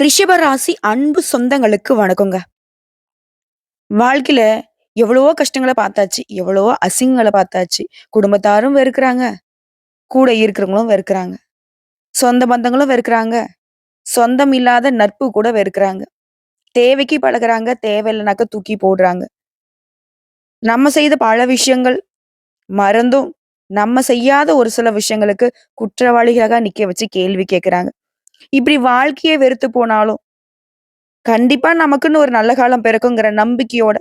ரிஷபராசி அன்பு சொந்தங்களுக்கு வணக்கங்க. வாழ்க்கையில எவ்வளவோ கஷ்டங்களை பார்த்தாச்சு. எவ்வளவோ அசிங்கங்களை பார்த்தாச்சு. குடும்பத்தாரும் வெறுக்குறாங்க. கூட இருக்கிறவங்களும் வெறுக்குறாங்க. சொந்த பந்தங்களும் வெறுக்கிறாங்க சொந்தம் இல்லாத நட்பு கூட வெறுக்குறாங்க. தேவைக்கு பழகுறாங்க. தேவையில்லைனாக்க தூக்கி போடுறாங்க. நம்ம செய்த பல விஷயங்கள் மறந்தும், நம்ம செய்யாத ஒரு சில விஷயங்களுக்கு குற்றவாளிகளாக நிக்க வச்சு கேள்வி கேட்குறாங்க. இப்படி வாழ்க்கையே வெறுத்து போனாலும், கண்டிப்பா நமக்குன்னு ஒரு நல்ல காலம் பிறக்குங்கிற நம்பிக்கையோட,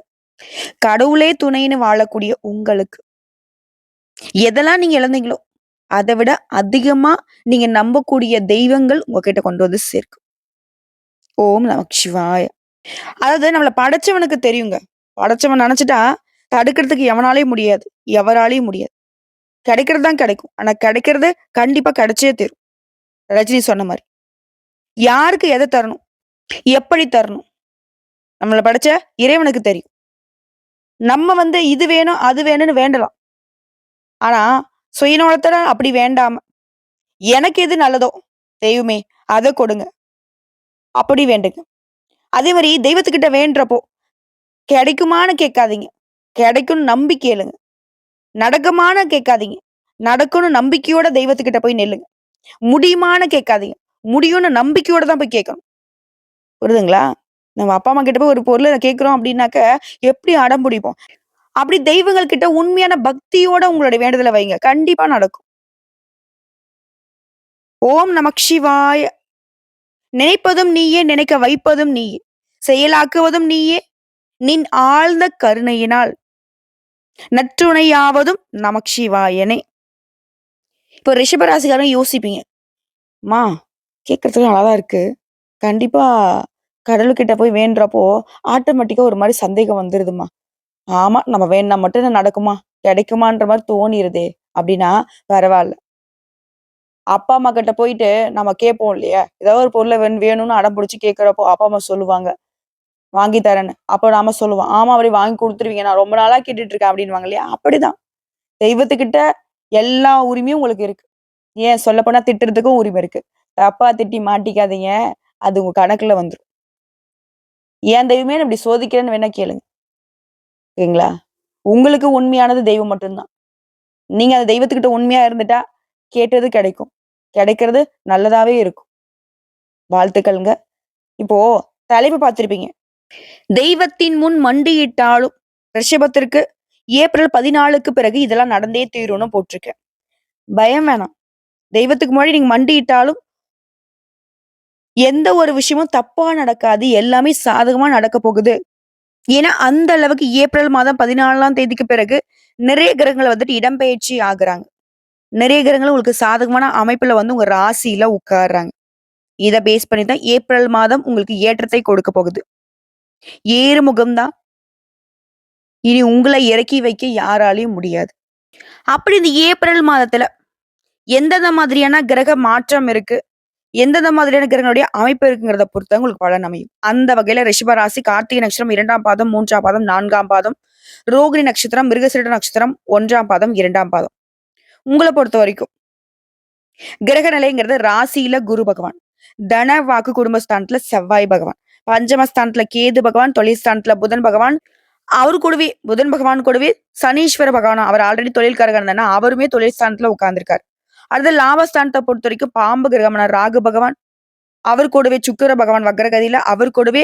கடவுளே துணைன்னு வாழக்கூடிய உங்களுக்கு எதெல்லாம் நீங்க இழந்தீங்களோ, அதை விட அதிகமா நீங்க நம்பக்கூடிய தெய்வங்கள் உங்ககிட்ட கொண்டு வந்து சேர்க்கும். ஓம் நமக் சிவாய. அதாவது நம்மள படைச்சவனுக்கு தெரியுங்க. படைச்சவன் நினைச்சிட்டா தடுக்கிறதுக்கு எவனாலயும் முடியாது. எவராலையும் முடியாது. கிடைக்கிறது தான் கிடைக்கும். ஆனா கிடைக்கிறது கண்டிப்பா கிடைச்சே தீரும். ரஜினி சொன்ன மாதிரி யாருக்கு எதை தரணும்? எப்படி தரணும்? நம்மளை படைச்ச இறைவனுக்கு தெரியும். நம்ம வந்து இது வேணும், அது வேணும்னு வேண்டலாம். ஆனா, சுயநலத்தோட அப்படி வேண்டாம, எனக்கு எது நல்லதோ, தெய்வமே அதை கொடுங்க. அப்படி வேண்டுங்க. அதே மாதிரி தெய்வத்துக்கிட்ட வேண்டுறப்போ, கிடைக்குமான்னு கேட்காதீங்க. கிடைக்கும்னு நம்பி கேளுங்க. நடக்குமான்னு கேட்காதீங்க. நடக்கும்னு நம்பிக்கையோட தெய்வத்துக்கிட்ட போய் நெல்லுங்க முடியுமான்னு கேட்காதீங்க. முடியும்னு நம்பிக்கையோட தான் போய் கேட்கணும். புரியுதுங்களா? நம்ம அப்பா, அம்மா கிட்ட போய் ஒரு பொருளை கேட்குறோம் அப்படின்னாக்க, எப்படி அடம் பிடிப்போம். அப்படி தெய்வங்கள் கிட்ட உண்மையான பக்தியோட உங்களுடைய வேண்டுதலை வைங்க. கண்டிப்பா நடக்கும். ஓம் நமக் சிவாய. நினைப்பதும் நீயே, நினைக்க வைப்பதும் நீயே. செயலாக்குவதும் நீயே. நின் ஆழ்ந்த கருணையினால் நற்றுணையாவதும் நமக் சிவாயனே. இப்போ ரிஷபராசிக்காரங்க யோசிப்பீங்க. மா கேட்குறதுக்கு நல்லா தான் இருக்கு. கண்டிப்பா கடவுள்கிட்ட போய் வேண்டுறப்போ, ஆட்டோமேட்டிக்கா ஒரு மாரி சந்தேகம் வந்துருதும்மா. ஆமா, நம்ம வேண்டுனா மட்டும் தான் நடக்குமா? கிடைக்குமான்ற மாரி தோணிருதே! அப்படின்னா பரவால்ல. அப்பா, அம்மா கிட்ட போயிட்டு நம்ம கேட்போம் இல்லையா? ஏதாவது ஒரு பொருள வேண் வேணும்னு அடம் பிடிச்சு கேட்குறப்போ அப்பா, அம்மா சொல்லுவாங்க. வாங்கி தரேன்னு. அப்போ நாம சொல்லுவோம். ஆமா, அப்படி வாங்கி குடுத்துருவீங்க. நான் ரொம்ப நாளா கேட்டுட்டு இருக்கேன் அப்படின்னுவாங்க இல்லையா? அப்படிதான். தெய்வத்துக்கிட்ட எல்லா உரிமையும் உங்களுக்கு இருக்கு. ஏன் சொல்லப்போனா திட்டுறதுக்கும் உரிமை இருக்கு. தப்பா திட்டி மாட்டிக்காதீங்க. அது உங்க கணக்குல வந்துடும் ஏன் தெய்வமே இப்படி சோதிக்கிறேன்னு வேணா கேளுங்க. ஓகேங்களா? உங்களுக்கு உண்மையானது தெய்வம் மட்டும்தான் நீங்க அந்த தெய்வத்துக்கிட்ட உண்மையா இருந்துட்டா, கேட்டது கிடைக்கும். கிடைக்கிறது நல்லதாவே இருக்கும். வாழ்த்துக்கள்ங்க. இப்போ தலைப்பு பார்த்திருப்பீங்க. தெய்வத்தின் முன் மண்டியிட்டாலும் ரிஷபத்திற்கு ஏப்ரல் 14க்கு பிறகு இதெல்லாம் நடந்தே தீரும்னு போட்டிருக்கேன். பயம் வேணாம். தெய்வத்துக்கு முன்னாடி நீங்க மண்டியிட்டாலும் எந்த ஒரு விஷயமும் தப்பா நடக்காது. எல்லாமே சாதகமா நடக்க போகுது. ஏன்னா, அந்த அளவுக்கு ஏப்ரல் மாதம் 14ஆம் தேதிக்கு பிறகு நிறைய கிரகங்கள் வந்துட்டு இடம்பெயர்ச்சி ஆகுறாங்க. நிறைய கிரகங்கள் உங்களுக்கு சாதகமான அமைப்புல வந்து உங்க ராசியில உட்கார்றாங்க. இதை பேஸ் பண்ணி தான் ஏப்ரல் மாதம் உங்களுக்கு ஏற்றத்தை கொடுக்க போகுது. ஏறுமுகம் தான். இனி உங்களை இறக்கி வைக்க யாராலையும் முடியாது. அப்படி இந்த ஏப்ரல் மாதத்துல எந்தெந்த மாதிரியான கிரக மாற்றம் இருக்கு? எந்தெந்த மாதிரியான கிரகங்களுடைய அமைப்பு இருக்குங்கிறத பொறுத்த உங்களுக்கு பலன் அமையும். அந்த வகையில ரிஷப ராசி கார்த்திகை நட்சத்திரம் இரண்டாம் பாதம், மூன்றாம் பாதம், நான்காம் பாதம், ரோகிணி நட்சத்திரம், மிருகசீரிட நட்சத்திரம் ஒன்றாம் பாதம், இரண்டாம் பாதம். உங்கள பொறுத்தவரைக்கும் கிரக நிலைங்கிறது ராசியில குரு பகவான். தன, வாக்கு, குடும்பஸ்தானத்துல செவ்வாய் பகவான். பஞ்சமஸ்தானத்துல கேது பகவான், தொழில்ஸ்தானத்துல புதன் பகவான். அவர் கூடவே புதன் பகவான் கூடவே சனீஸ்வர பகவான் அவர் ஆல்ரெடி தொழில்காரகன் தானே அவருமே தொழில் ஸ்தானத்துல உட்கார்ந்திருக்காரு. அடுத்து பொறுத்த வரைக்கும் பாம்பு கிரகமான ராகு பகவான். அவர் கூடவே சுக்கிர பகவான் வக்ரகதியில, அவர் கூடவே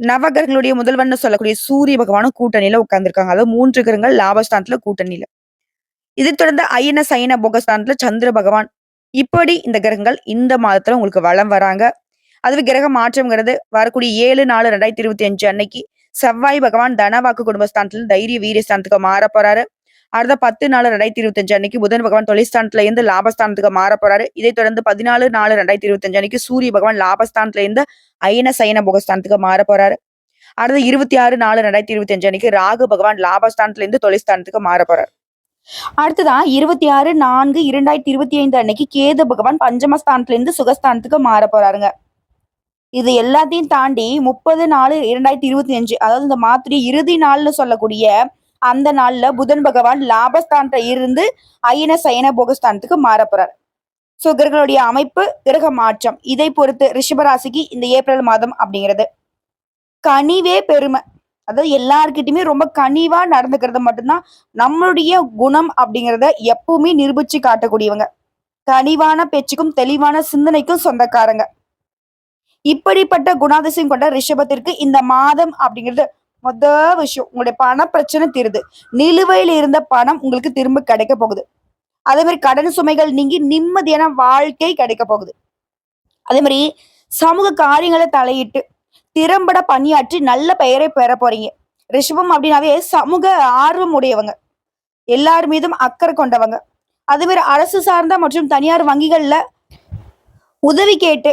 நவகிரகங்களுடைய முதல்வன் சொல்லக்கூடிய சூரிய பகவானும் கூட்டணியில உட்கார்ந்துருக்காங்க அதாவது மூன்று கிரகங்கள் லாபஸ்தானத்துல கூட்டணியில. இதை தொடர்ந்து அயன, சைன போகஸ்தானத்துல சந்திர பகவான். இப்படி இந்த கிரகங்கள் இந்த மாதத்துல உங்களுக்கு வலம் வராங்க. அதுவே கிரக மாற்றம்ங்கிறது வரக்கூடிய 7/4/2025 அன்னைக்கு செவ்வாய் பகவான் தன, வாக்கு, குடும்பஸ்தானத்துல தைரிய, வீரஸ்தானத்துக்கு மாற மாறப் போறாரு. அடுத்த 10/4/2025 அன்னைக்கு புதன் பகவான் தொழில்ஸ்தானத்துல இருந்து லாபஸ்தானத்துக்கு மாறப் போறாரு. இதைத் தொடர்ந்து 14/4/2025 அன்னைக்கு சூரிய பகவான் லாபஸ்தானத்துல இருந்து அயன, சயன, புகஸ்தானத்துக்கு மாற போறாரு. அடுத்த இருபத்தி ஆறு நாலு ரெண்டாயிரத்தி இருபத்தி அஞ்சு அன்னைக்கு ராகு பகவான் லாபஸ்தானத்துல இருந்து தொழில் மாற போறாரு. அடுத்ததா 26/4/2025 அன்னைக்கு கேது பகவான் பஞ்சமஸ்தானத்துல இருந்து சுகஸ்தானத்துக்கு மாற போறாருங்க. இது எல்லாத்தையும் தாண்டி 30/4/2025 அதாவது இந்த மாத்திரி இறுதி நாள்னு சொல்லக்கூடிய அந்த நாள்ல புதன் பகவான் லாபஸ்தானத்துல இருந்து அயன, சயன, போகஸ்தானத்துக்கு மாற போறாரு. ஸோ கிரகங்களுடைய அமைப்பு கிரக மாற்றம். இதை பொறுத்து ரிஷபராசிக்கு இந்த ஏப்ரல் மாதம் அப்படிங்கிறது. கனிவே பெருமை. அதாவது எல்லார்கிட்டயுமே ரொம்ப கனிவா நடந்துக்கிறது மட்டும்தான் நம்மளுடைய குணம் அப்படிங்கிறத எப்பவுமே நிரூபிச்சு காட்டக்கூடியவங்க. கனிவான பேச்சுக்கும் தெளிவான சிந்தனைக்கும் சொந்தக்காரங்க. இப்படிப்பட்ட குணாதிசயம் கொண்ட ரிஷபத்திற்கு இந்த மாதம் அப்படிங்கிறது மொத விஷயம் உங்களுடைய பண பிரச்சனை தீருது. நிலுவையில் இருந்த பணம் உங்களுக்கு திரும்ப கிடைக்க போகுது. அதே மாதிரி கடன் சுமைகள் நீங்கி நிம்மதியான வாழ்க்கை கிடைக்க போகுது. அதே மாதிரி சமூக காரியங்களை தலையிட்டு திறம்பட பணியாற்றி நல்ல பெயரை பெற போறீங்க. ரிஷபம் அப்படின்னாவே சமூக ஆர்வம் உடையவங்க. எல்லார் மீதும் அக்கறை கொண்டவங்க. அதே மாதிரி அரசு சார்ந்த மற்றும் தனியார் வங்கிகள்ல உதவி கேட்டு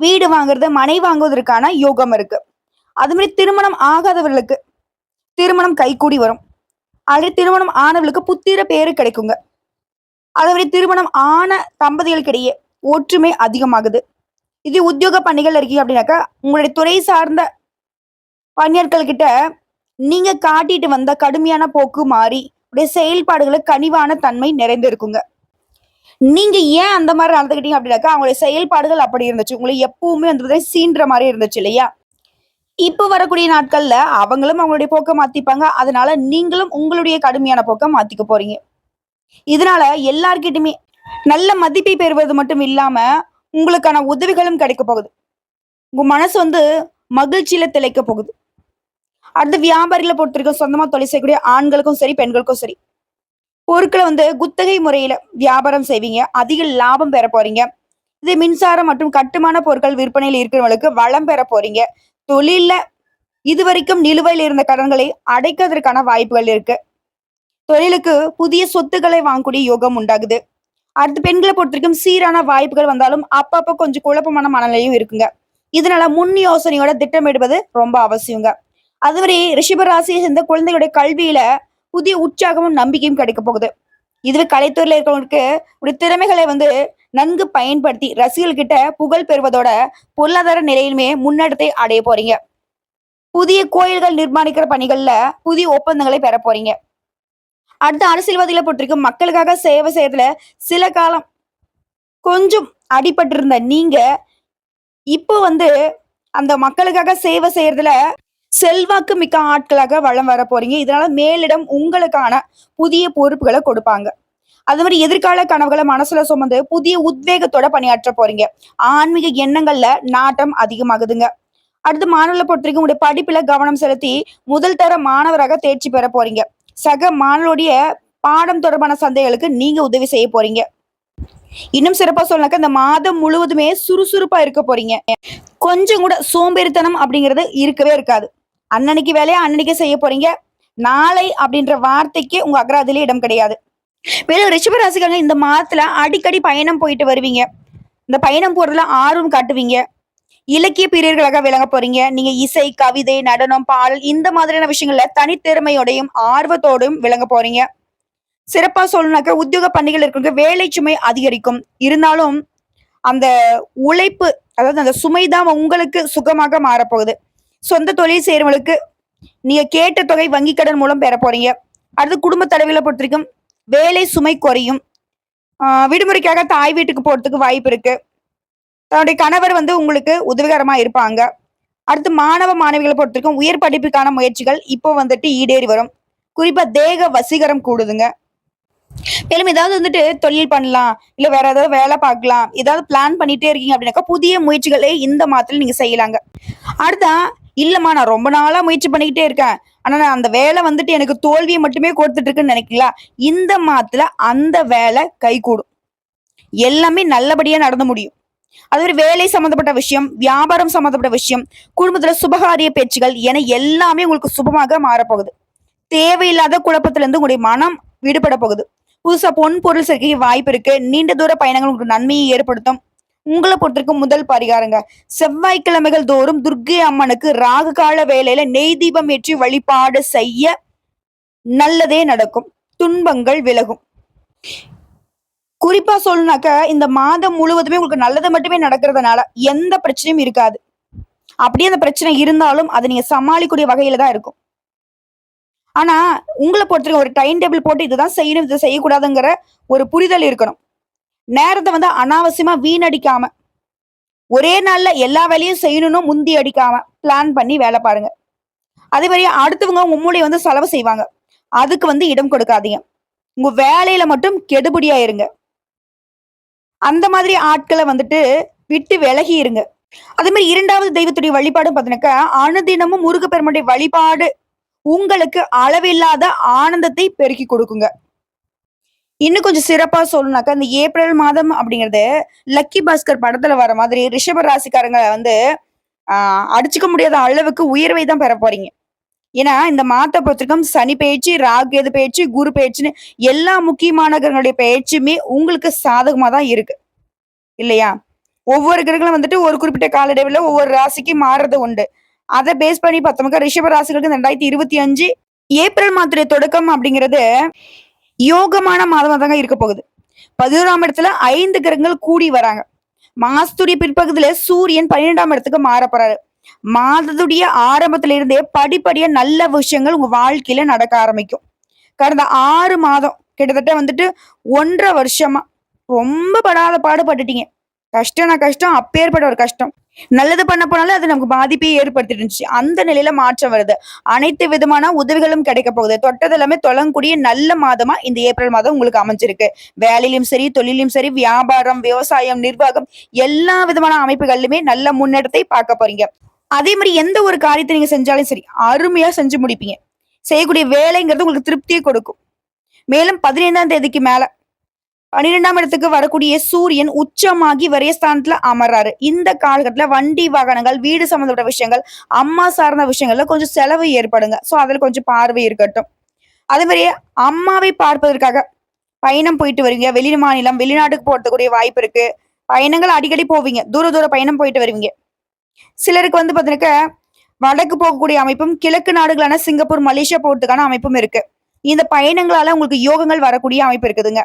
வீடு வாங்குறது மனை வாங்குவதற்கான யோகம் இருக்கு. அது மாதிரி திருமணம் ஆகாதவர்களுக்கு திருமணம் கைகூடி வரும். அதே திருமணம் ஆனவர்களுக்கு புத்திர பேரு கிடைக்குங்க. அதே மாதிரி திருமணம் ஆன தம்பதிகளுக்கிடையே ஒற்றுமை அதிகமாகுது. இது உத்தியோக பணிகள் இருக்கீங்க அப்படின்னாக்கா உங்களுடைய துறை சார்ந்த பணியாட்கள்கிட்ட நீங்க காட்டிட்டு வந்த கடுமையான போக்கு மாறி உடைய செயல்பாடுகளை கனிவான தன்மை நிறைந்து இருக்குங்க. நீங்க ஏன் அந்த மாதிரி நடந்துக்கிட்டீங்க அப்படின்னாக்கா அவங்களுடைய செயல்பாடுகள் அப்படி இருந்துச்சு. உங்களை எப்பவுமே வந்து சீன்ற மாதிரி இருந்துச்சு இல்லையா? இப்போ வரக்கூடிய நாட்கள்ல அவங்களும் அவங்களுடைய போக்கை மாத்திப்பாங்க. அதனால நீங்களும் உங்களுடைய கடுமையான போக்கை மாத்திக்க போறீங்க. இதனால எல்லார்கிட்டயுமே நல்ல மதிப்பை பெறுவது மட்டும் இல்லாம உங்களுக்கான உதவிகளும் கிடைக்க போகுது. உங்க மனசு வந்து மகிழ்ச்சியில திளைக்க போகுது. அடுத்த வியாபாரிகளை பொறுத்த வரைக்கும் சொந்தமா தொழில் செய்யக்கூடிய ஆண்களுக்கும் சரி பெண்களுக்கும் சரி. பொருட்களை வந்து குத்தகை முறையில வியாபாரம் செய்வீங்க. அதிக லாபம் பெற போறீங்க. இது மின்சாரம் மற்றும் கட்டுமான பொருட்கள் விற்பனையில் இருக்கிறவங்களுக்கு வளம் பெற போறீங்க. தொழில இதுவரைக்கும் நிலுவையில் இருந்த கடன்களை அடைக்கிறதுக்கான வாய்ப்புகள் இருக்கு. தொழிலுக்கு புதிய சொத்துக்களை வாங்கக்கூடிய யோகம் உண்டாகுது. அடுத்து பெண்களை பொறுத்த வரைக்கும் சீரான வாய்ப்புகள் வந்தாலும் அப்பப்போ கொஞ்சம் குழப்பமான மனநிலையும் இருக்குங்க. இதனால முன் யோசனையோட திட்டமிடுவது ரொம்ப அவசியங்க. அதுவரை ரிஷப ராசியை சேர்ந்த குழந்தைகளுடைய கல்வியில புதிய உற்சாகமும் நம்பிக்கையும் கிடைக்க போகுது. இதுவே கலைத்துறையில இருக்கிறவங்களுக்கு ஒரு திறமைகளை வந்து நன்கு பயன்படுத்தி ரசிகர்கள் புகழ் பெறுவதோட பொருளாதார நிலையிலுமே முன்னேற்றத்தை அடைய போறீங்க. புதிய கோயில்கள் நிர்மாணிக்கிற பணிகள்ல புதிய ஒப்பந்தங்களை பெற போறீங்க. அடுத்த அரசியல்வாதிகளை பொறுத்திருக்கும் மக்களுக்காக சேவை செய்யறதுல சில காலம் கொஞ்சம் அடிபட்டிருந்த நீங்க இப்போ வந்து அந்த மக்களுக்காக சேவை செய்யறதுல செல்வாக்கு மிக்க ஆட்களாக வளம் வர போறீங்க. இதனால மேலிடம் உங்களுக்கான புதிய பொறுப்புகளை கொடுப்பாங்க. அது மாதிரி எதிர்கால கனவுகளை மனசுல சுமந்து புதிய உத்வேகத்தோட பணியாற்ற போறீங்க. ஆன்மீக எண்ணங்கள்ல நாட்டம் அதிகமாகுதுங்க. அடுத்து மாணவர்களை பொறுத்த வரைக்கும் உங்களுடைய படிப்புல கவனம் செலுத்தி முதல் தர மாணவராக தேர்ச்சி பெற போறீங்க. சக மாணவருடைய பாடம் தொடர்பான சந்தைகளுக்கு நீங்க உதவி செய்ய போறீங்க. இன்னும் சிறப்பா சொல்லனாக்க இந்த மாதம் முழுவதுமே சுறுசுறுப்பா இருக்க போறீங்க. கொஞ்சம் கூட சோம்பேறித்தனம் அப்படிங்கிறது இருக்கவே இருக்காது. அன்னன்னைக்கு வேலையை அன்னன்னைக்கு செய்ய போறீங்க. நாளை அப்படின்ற வார்த்தைக்கு உங்க அகராதிலே இடம் கிடையாது. மேலும் ரிஷபராசிக்காரங்க இந்த மாதத்துல அடிக்கடி பயணம் போயிட்டு வருவீங்க. இந்த பயணம் போறதுல ஆர்வம் காட்டுவீங்க. இலக்கிய பிரியர்களாக விளங்க போறீங்க. நீங்க இசை கவிதை நடனம் பாடல் இந்த மாதிரியான விஷயங்கள்ல தனித்திறமையோடையும் ஆர்வத்தோடும் விளங்க போறீங்க. சிறப்பா சொல்லணும்னாக்க உத்தியோக பணிகள் இருக்கிறவங்க வேலை சுமை அதிகரிக்கும். இருந்தாலும் அந்த உழைப்பு அதாவது அந்த சுமை தான் உங்களுக்கு சுகமாக மாறப்போகுது. சொந்த தொழில் செய்யறவங்களுக்கு நீங்க கேட்ட தொகை வங்கி கடன் மூலம் பெற போறீங்க. அடுத்து குடும்ப தலைவில பொறுத்த வரைக்கும் வேலை சுமை குறையும். விடுமுறைக்காக தாய் வீட்டுக்கு போகிறதுக்கு வாய்ப்பு இருக்கு. தன்னுடைய கணவர் வந்து உங்களுக்கு உதவிகரமாக இருப்பாங்க. அடுத்து மாணவ மாணவிகளை பொறுத்திருக்கும் உயர் படிப்புக்கான முயற்சிகள் இப்போ வந்துட்டு ஈடேறி வரும். குறிப்பாக தேக வசீகரம் கூடுதுங்க. மேலும் ஏதாவது வந்துட்டு தொழில் பண்ணலாம் இல்லை வேற ஏதாவது வேலை பார்க்கலாம் ஏதாவது பிளான் பண்ணிட்டே இருக்கீங்க அப்படின்னாக்கா புதிய முயற்சிகளை இந்த மாதத்தில் நீங்கள் செய்யலாங்க. அடுத்தா இல்லம்மா நான் ரொம்ப நாளா முயற்சி பண்ணிக்கிட்டே இருக்கேன். ஆனா நான் அந்த வேலை வந்துட்டு எனக்கு தோல்வியை மட்டுமே கொடுத்துட்டு இருக்குன்னு நினைக்கிறீங்களா? இந்த மாதத்துல அந்த வேலை கைகூடும். எல்லாமே நல்லபடியா நடந்து முடியும். அது ஒரு வேலை சம்மந்தப்பட்ட விஷயம் வியாபாரம் சம்மந்தப்பட்ட விஷயம் குடும்பத்துல சுபகாரிய பேச்சுகள் என எல்லாமே உங்களுக்கு சுபமாக மாறப்போகுது. தேவையில்லாத குழப்பத்துல இருந்து உங்களுடைய மனம் விடுபட போகுது. புதுசா பொன் பொருள் சேர்க்கைக்கு வாய்ப்பு இருக்கு. நீண்ட தூர பயணங்கள் உங்களுக்கு நன்மையை ஏற்படுத்தும். உங்களை பொறுத்திருக்கும் முதல் பரிகாரங்க. செவ்வாய்க்கிழமைகள் தோறும் துர்க்கை அம்மனுக்கு ராகு கால வேலையில நெய் தீபம் ஏற்றி வழிபாடு செய்ய நல்லதே நடக்கும். துன்பங்கள் விலகும். குறிப்பா சொல்லுனாக்க இந்த மாதம் முழுவதுமே உங்களுக்கு நல்லது மட்டுமே நடக்கிறதுனால எந்த பிரச்சனையும் இருக்காது. அப்படியே அந்த பிரச்சனை இருந்தாலும் அதை நீங்க சமாளிக்கூடிய வகையில தான் இருக்கும். ஆனா உங்களை பொறுத்தவரைக்கும் ஒரு டைம் டேபிள் போட்டு இதுதான் செய்யணும் இதை செய்யக்கூடாதுங்கிற ஒரு புரிதல் இருக்கணும். நேரத்தை வந்து அனாவசியமா வீணடிக்காம ஒரே நாள்ல எல்லா வேலையும் செய்யணும்னு முந்தி அடிக்காம பிளான் பண்ணி வேலை பாருங்க. அதே மாதிரி அடுத்தவங்க உங்க மூளை வந்து செலவு செய்வாங்க. அதுக்கு வந்து இடம் கொடுக்காதீங்க. உங்க வேலையில மட்டும் கெடுபடியா இருங்க. அந்த மாதிரி ஆட்களை வந்துட்டு விட்டு விலகி இருங்க. அதே மாதிரி இரண்டாவது தெய்வத்துடைய வழிபாடு பார்த்தீங்கன்னாக்கா அனுதினமும் முருகப்பெருமனுடைய வழிபாடு உங்களுக்கு அளவில்லாத ஆனந்தத்தை பெருக்கி கொடுக்குங்க. இன்னும் கொஞ்சம் சிறப்பா சொல்லணும்னாக்கா இந்த ஏப்ரல் மாதம் அப்படிங்கிறது லக்கி பாஸ்கர் படத்துல வர மாதிரி ரிஷப ராசிக்காரங்களை வந்து ஆஹ் அடிச்சுக்க முடியாத அளவுக்கு உயர்வை தான் பெற போறீங்க. ஏன்னா இந்த மாத்த பொறுத்திருக்கும் சனி பயிற்சி ராகேது பயிற்சி குரு பயிற்சின்னு எல்லா முக்கியமான கிரகங்களுடைய பயிற்சியுமே உங்களுக்கு சாதகமா தான் இருக்கு. இல்லையா? ஒவ்வொரு கிரகங்களும் வந்துட்டு ஒரு குறிப்பிட்ட காலடைவுல ஒவ்வொரு ராசிக்கு மாறுறது உண்டு. அதை பேஸ் பண்ணி பார்த்தோம்னா ரிஷப ராசிகளுக்கு ரெண்டாயிரத்தி இருபத்தி அஞ்சு ஏப்ரல் மாதத்துடைய தொடக்கம் அப்படிங்கிறது யோகமான மாதமாக தாங்க இருக்க போகுது. பதினோராம் இடத்துல ஐந்து கிரகங்கள் கூடி வராங்க. மாசத்துடைய பிற்பகுதியில சூரியன் பன்னிரெண்டாம் இடத்துக்கு மாறப்படுறாரு மாதத்துடைய ஆரம்பத்துல இருந்தே படிப்படியா நல்ல விஷயங்கள் உங்க வாழ்க்கையில நடக்க ஆரம்பிக்கும். கடந்த ஆறு மாதம் கிட்டத்தட்ட வந்துட்டு ஒன்றரை வருஷமா ரொம்ப படாத பாடுபட்டுட்டீங்க. கஷ்டம்னா கஷ்டம் அப்பேற்பட்ட ஒரு கஷ்டம். நல்லது பண்ண போனாலும் அது நமக்கு பாதிப்பே ஏற்படுத்திட்டு இருந்துச்சு அந்த நிலையில மாற்றம் வருது. அனைத்து விதமான உதவிகளும் கிடைக்க போகுது. தொட்டது எல்லாமே தொழக்கூடிய நல்ல மாதமா இந்த ஏப்ரல் மாதம் உங்களுக்கு அமைஞ்சிருக்கு. வேலையிலும் சரி தொழிலும் சரி வியாபாரம் விவசாயம் நிர்வாகம் எல்லா விதமான அமைப்புகளிலுமே நல்ல முன்னேற்றத்தை பார்க்க போறீங்க. அதே மாதிரி எந்த ஒரு காரியத்தை நீங்க செஞ்சாலும் சரி அருமையா செஞ்சு முடிப்பீங்க. செய்யக்கூடிய வேலைங்கிறது உங்களுக்கு திருப்தியை கொடுக்கும். மேலும் பதினைந்தாம் தேதிக்கு மேல பன்னிரெண்டாம் இடத்துக்கு வரக்கூடிய சூரியன் உச்சமாகி வரையஸ்தானத்துல அமர்றாரு. இந்த காலகட்டத்துல வண்டி வாகனங்கள் வீடு சம்பந்தப்பட்ட விஷயங்கள் அம்மா சார்ந்த விஷயங்கள்ல கொஞ்சம் செலவு ஏற்படுங்க. சோ அதுல கொஞ்சம் பார்வை இருக்கட்டும். அதே மாதிரியே அம்மாவை பார்ப்பதற்காக பயணம் போயிட்டு வருவீங்க. வெளி மாநிலம் வெளிநாட்டுக்கு போறதுக்குரிய வாய்ப்பு இருக்கு. பயணங்கள் அடிக்கடி போவீங்க. தூர தூர பயணம் போயிட்டு வருவீங்க. சிலருக்கு வந்து பாத்தீங்கன்னாக்க வடக்கு போகக்கூடிய அமைப்பும் கிழக்கு நாடுகளான சிங்கப்பூர் மலேசியா போறதுக்கான அமைப்பும் இருக்கு. இந்த பயணங்களால உங்களுக்கு யோகங்கள் வரக்கூடிய அமைப்பு இருக்குதுங்க.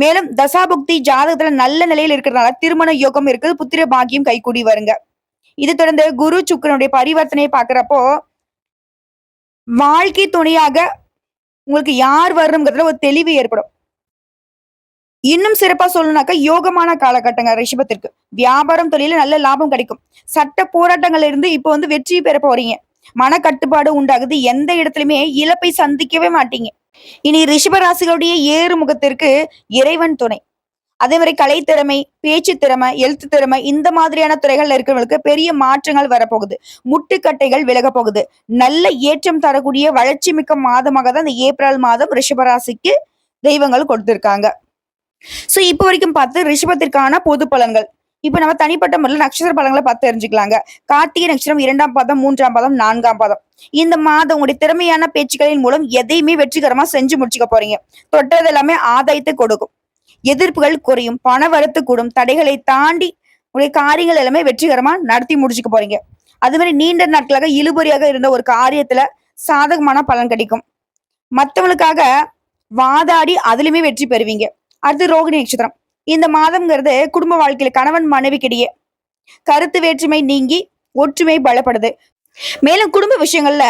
மேலும் தசாபுக்தி ஜாதகத்துல நல்ல நிலையில இருக்கிறதுனால திருமண யோகம் இருக்குது புத்திர பாக்கியம் கைகூடி வருங்க. இது தொடர்ந்து குரு சுக்கரனுடைய பரிவர்த்தனையை பாக்குறப்போ வாழ்க்கை துணையாக உங்களுக்கு யார் வரணுங்கிறதுல ஒரு தெளிவு ஏற்படும். இன்னும் சிறப்பா சொல்லணும்னாக்கா யோகமான காலகட்டங்க ரிஷபத்திற்கு. வியாபாரம் தொழில நல்ல லாபம் கிடைக்கும். சட்ட போராட்டங்கள்ல இருந்து இப்போ வந்து வெற்றி பெற போறீங்க. மன கட்டுப்பாடு உண்டாகுது. எந்த இடத்துலயுமே இழப்பை சந்திக்கவே மாட்டீங்க. இனி ரிஷபராசிகளுடைய ஏறு முகத்திற்கு இறைவன் துணை. அதே மாதிரி கலை திறமை பேச்சு திறமை எழுத்து திறமை இந்த மாதிரியான துறைகள்ல இருக்கிறவங்களுக்கு பெரிய மாற்றங்கள் வரப்போகுது. முட்டுக்கட்டைகள் விலக போகுது. நல்ல ஏற்றம் தரக்கூடிய வளர்ச்சி மிக்க மாதமாக தான் இந்த ஏப்ரல் மாதம் ரிஷபராசிக்கு தெய்வங்கள் கொடுத்திருக்காங்க. சோ இப்போ வரைக்கும் பார்த்து ரிஷபத்திற்கான பொது பலன்கள். இப்ப நம்ம தனிப்பட்ட முறையில் நட்சத்திர பலன்களை பார்த்து தெரிஞ்சுக்கலாங்க. கார்த்திகை நட்சத்திரம் இரண்டாம் பாதம் மூன்றாம் பாதம் நான்காம் பாதம். இந்த மாதம் உங்களுடைய திறமையான பேச்சுக்களின் மூலம் எதையுமே வெற்றிகரமா செஞ்சு முடிச்சுக்க போறீங்க. தொட்டது எல்லாமே ஆதாயத்தை கொடுக்கும். எதிர்ப்புகள் குறையும் பண வரத்து கூடும் தடைகளை தாண்டி உங்களுடைய காரியங்கள் எல்லாமே வெற்றிகரமா நடத்தி முடிச்சுக்க போறீங்க. அது மாதிரி நீண்ட நாட்களாக இழுபறியாக இருந்த ஒரு காரியத்துல சாதகமான பலன் கிடைக்கும். மற்றவங்களுக்காக வாதாடி அதுலயுமே வெற்றி பெறுவீங்க. அடுத்து ரோகிணி நட்சத்திரம். இந்த மாதம்ங்கிறது குடும்ப வாழ்க்கையில கணவன் மனைவிக்கிடையே கருத்து வேற்றுமை நீங்கி ஒற்றுமை பலப்படுது. மேலும் குடும்ப விஷயங்கள்ல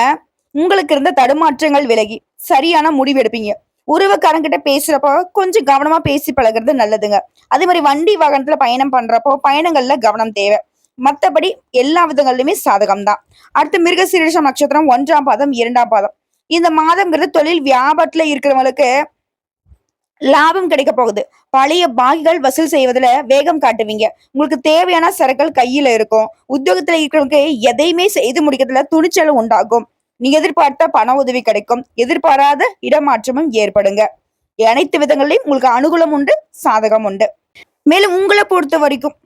உங்களுக்கு இருந்த தடுமாற்றங்கள் விலகி சரியான முடிவு எடுப்பீங்க. உறவுக்காரங்கிட்ட பேசுறப்போ கொஞ்சம் கவனமா பேசி பழகுறது நல்லதுங்க. அதே மாதிரி வண்டி வாகனத்துல பயணம் பண்றப்போ பயணங்கள்ல கவனம் தேவை. மத்தபடி எல்லா விதங்கள்லையுமே சாதகம் தான் அடுத்து மிருகசீரிஷம் நட்சத்திரம் ஒன்றாம் பாதம் இரண்டாம் பாதம். இந்த மாதம்ங்கிறது தொழில் வியாபாரத்துல இருக்கிறவங்களுக்கு லாபம் கிடைக்க போகுது. பழைய பாகிகள் வசூல் செய்வதில் வேகம் காட்டுவீங்க. உங்களுக்கு தேவையான சரக்குகள் கையில் இருக்கும். உத்தியோகத்தில் இருக்கிறவங்க எதையுமே செய்து முடிக்கிறதுல துணிச்சல் உண்டாகும். நீங்க எதிர்பார்த்த பண உதவி கிடைக்கும். எதிர்பாராத இடமாற்றமும் ஏற்படுங்க. அனைத்து விதங்களையும் உங்களுக்கு அனுகூலம் உண்டு சாதகம் உண்டு. மேலும் உங்களை பொறுத்த வரைக்கும்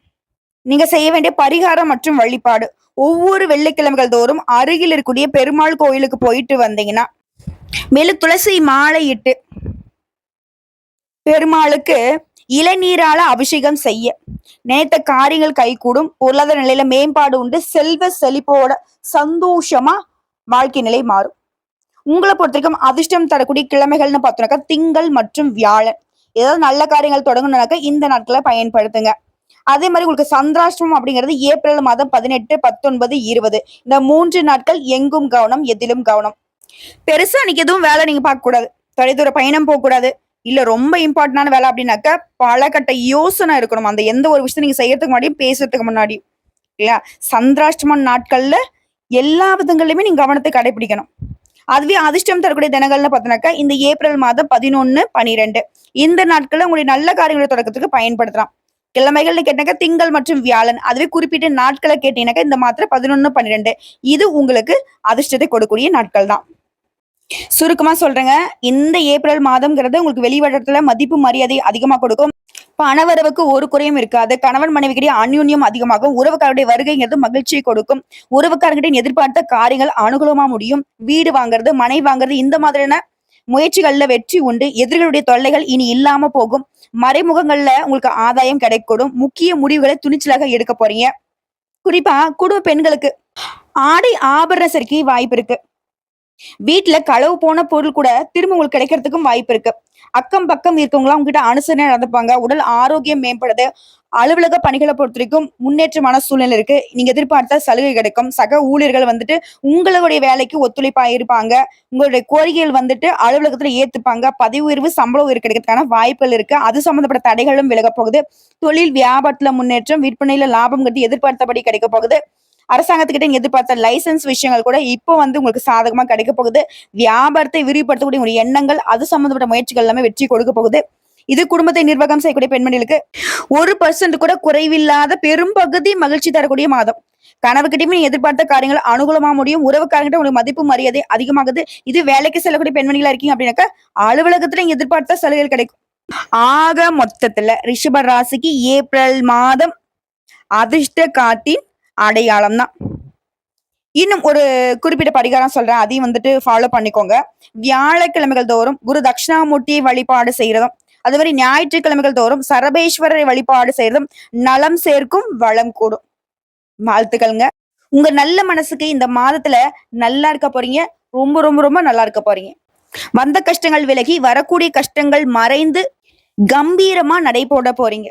நீங்க செய்ய வேண்டிய பரிகாரம் மற்றும் வழிபாடு. ஒவ்வொரு வெள்ளிக்கிழமைகள் தோறும் அருகில் இருக்கக்கூடிய பெருமாள் கோயிலுக்கு போயிட்டு வந்தீங்கன்னா மேலும் துளசி மாலை இட்டு பெருமாளுக்கு இளநீரால அபிஷேகம் செய்ய. நினைத்த காரியங்கள் கைகூடும். பொருளாதார நிலையில மேம்பாடு உண்டு. செல்வ செழிப்போட சந்தோஷமா வாழ்க்கை நிலை மாறும். உங்களை பொறுத்த வரைக்கும் அதிர்ஷ்டம் தரக்கூடிய கிழமைகள்னு பார்த்தோம்னாக்கா திங்கள் மற்றும் வியாழன். ஏதாவது நல்ல காரியங்கள் தொடங்கணும்னாக்கா இந்த நாட்களை பயன்படுத்துங்க. அதே மாதிரி உங்களுக்கு சந்திராஷ்டிரமம் அப்படிங்கிறது ஏப்ரல் மாதம் பதினெட்டு பத்தொன்பது இருபது. இந்த மூன்று நாட்கள் எங்கும் கவனம் எதிலும் கவனம். பெருசா அன்னைக்கு எதுவும் வேலை நீங்க பார்க்க கூடாது தொலைதூர பயணம் போக கூடாது இல்ல ரொம்ப இம்பார்ட்டன்டான வேலை அப்படின்னாக்கா பல கட்ட யோசனை இருக்கணும். அந்த எந்த ஒரு விஷயத்த நீங்க செய்யறதுக்கு முன்னாடியும், பேசுறதுக்கு முன்னாடியும். இல்லையா? சந்திராஷ்டம நாட்கள்ல எல்லா விதங்கள்லயுமே நீங்க கவனத்தை கடைபிடிக்கணும். அதுவே அதிர்ஷ்டம் தரக்கூடிய தினங்கள்னு பார்த்தோம்னாக்கா, இந்த ஏப்ரல் மாதம் 11, 12 இந்த நாட்கள்ல உங்களுடைய நல்ல காரியங்களை தொடக்கத்துக்கு பயன்படுத்தலாம். கிழமைகள்னு கேட்டாக்கா திங்கள் மற்றும் வியாழன். அதுவே குறிப்பிட்ட நாட்களை கேட்டீங்கன்னாக்கா, இந்த மாத்திரை பதினொன்னு பன்னிரெண்டு இது உங்களுக்கு அதிர்ஷ்டத்தை கொடுக்கக்கூடிய நாட்கள் தான். சுருக்கமா சொல்றேங்க. இந்த ஏப்ரல் மாதம்ங்கிறது உங்களுக்கு வெளிவடத்துல மதிப்பு, மரியாதை அதிகமா கொடுக்கும். பணவரவுக்கு ஒரு குறையும் இருக்காது. கணவன் மனைவிக்கிடையே அந்யூன்யம் அதிகமாகும். உறவுக்காரருடைய வருகைங்கிறது மகிழ்ச்சியை கொடுக்கும். உறவுக்காரர்கிட்ட எதிர்பார்த்த காரியங்கள் அனுகூலமா முடியும். வீடு வாங்குறது, மனை வாங்குறது இந்த மாதிரியான முயற்சிகள்ல வெற்றி உண்டு. எதிரிகளுடைய தொல்லைகள் இனி இல்லாம போகும். மறைமுகங்கள்ல உங்களுக்கு ஆதாயம் கிடைக்கூடும். முக்கிய முடிவுகளை துணிச்சலாக எடுக்க போறீங்க. குறிப்பா குடும்ப பெண்களுக்கு ஆடை ஆபரண சேர்க்கை வாய்ப்பு இருக்கு. வீட்டுல களவு போன பொருள் கூட திரும்ப உங்களுக்கு கிடைக்கிறதுக்கும் வாய்ப்பு இருக்கு. அக்கம் பக்கம் இருக்கவங்களாம் உங்ககிட்ட அனுசரணை நடந்துப்பாங்க. உடல் ஆரோக்கியம் மேம்படுது. அலுவலக பணிகளை பொறுத்த வரைக்கும் முன்னேற்றமான சூழ்நிலை இருக்கு. நீங்க எதிர்பார்த்த சலுகை கிடைக்கும். சக ஊழியர்கள் வந்துட்டு உங்களுடைய வேலைக்கு ஒத்துழைப்பா இருப்பாங்க. உங்களுடைய கோரிக்கைகள் வந்துட்டு அலுவலகத்துல ஏத்துப்பாங்க. பதவி உயர்வு, சம்பள உயர்வு கிடைக்கிறதுக்கான வாய்ப்புகள் இருக்கு. அது சம்பந்தப்பட்ட தடைகளும் விலக போகுது. தொழில் வியாபாரத்துல முன்னேற்றம், விற்பனையில லாபம் கட்டி எதிர்பார்த்தபடி கிடைக்கப் போகுது. அரசாங்கத்துக்கிட்ட நீங்க எதிர்பார்த்த லைசென்ஸ் விஷயங்கள் கூட இப்போ வந்து உங்களுக்கு சாதகமா கிடைக்க போகுது. வியாபாரத்தை விரிவுபடுத்தக்கூடிய உங்களுடைய எண்ணங்கள், அது சம்பந்தப்பட்ட முயற்சிகள் எல்லாமே வெற்றி கொடுக்க போகுது. இது குடும்பத்தை நிர்வாகம் செய்யக்கூடிய பெண்மணிகளுக்கு ஒரு பர்சன்ட் கூட குறைவில்லாத பெரும்பகுதி மகிழ்ச்சி தரக்கூடிய மாதம். கணவர்கிட்டயுமே நீங்க எதிர்பார்த்த காரியங்கள் அனுகூலமா முடியும். உறவுக்காரங்கிட்ட உங்களுக்கு மதிப்பு, மரியாதை அதிகமாகுது. இது வேலைக்கு செல்லக்கூடிய பெண்மணிகளா இருக்கீங்க அப்படின்னாக்கா, அலுவலகத்துல நீங்க எதிர்பார்த்த சலுகைகள் கிடைக்கும். ஆக மொத்தத்துல ரிஷப ராசிக்கு ஏப்ரல் மாதம் அதிர்ஷ்ட காட்டின் அடையாளம் தான். இன்னும் ஒரு குறிப்பிட்ட பரிகாரம் சொல்றேன். அதையும் வந்துட்டு ஃபாலோ பண்ணிக்கோங்க. வியாழக்கிழமைகள் தோறும் குரு தட்சிணாமூர்த்தியை வழிபாடு செய்யறதும் அதே மாதிரி ஞாயிற்றுக்கிழமைகள் தோறும் சரபேஸ்வரரை வழிபாடு செய்யறதும் நலம் சேர்க்கும், வளம் கூடும். வாழ்த்துக்கள்ங்க. உங்க நல்ல மனசுக்கு இந்த மாதத்துல நல்லா இருக்க போறீங்க. ரொம்ப ரொம்ப ரொம்ப நல்லா இருக்க போறீங்க. வந்த கஷ்டங்கள் விலகி, வரக்கூடிய கஷ்டங்கள் மறைந்து கம்பீரமா நடை போட போறீங்க.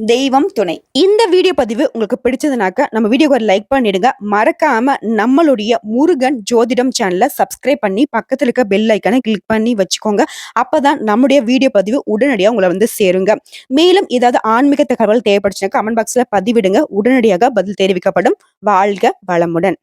தெய்வம் துணை. இந்த வீடியோ பதிவு உங்களுக்கு பிடிச்சதுனாக்க, நம்ம வீடியோக்கு ஒரு லைக் பண்ணிடுங்க. மறக்காம நம்மளுடைய முருகன் ஜோதிடம் சேனலை சப்ஸ்கிரைப் பண்ணி, பக்கத்தில் இருக்க பெல் ஐக்கனை கிளிக் பண்ணி வச்சுக்கோங்க. அப்பதான் நம்முடைய வீடியோ பதிவு உடனடியாக உங்களை வந்து சேருங்க. மேலும் ஏதாவது ஆன்மீக தகவல் தேவைப்படுச்சுன்னா கமெண்ட் பாக்ஸ்ல பதிவிடுங்க. உடனடியாக பதில் தெரிவிக்கப்படும். வாழ்க வளமுடன்.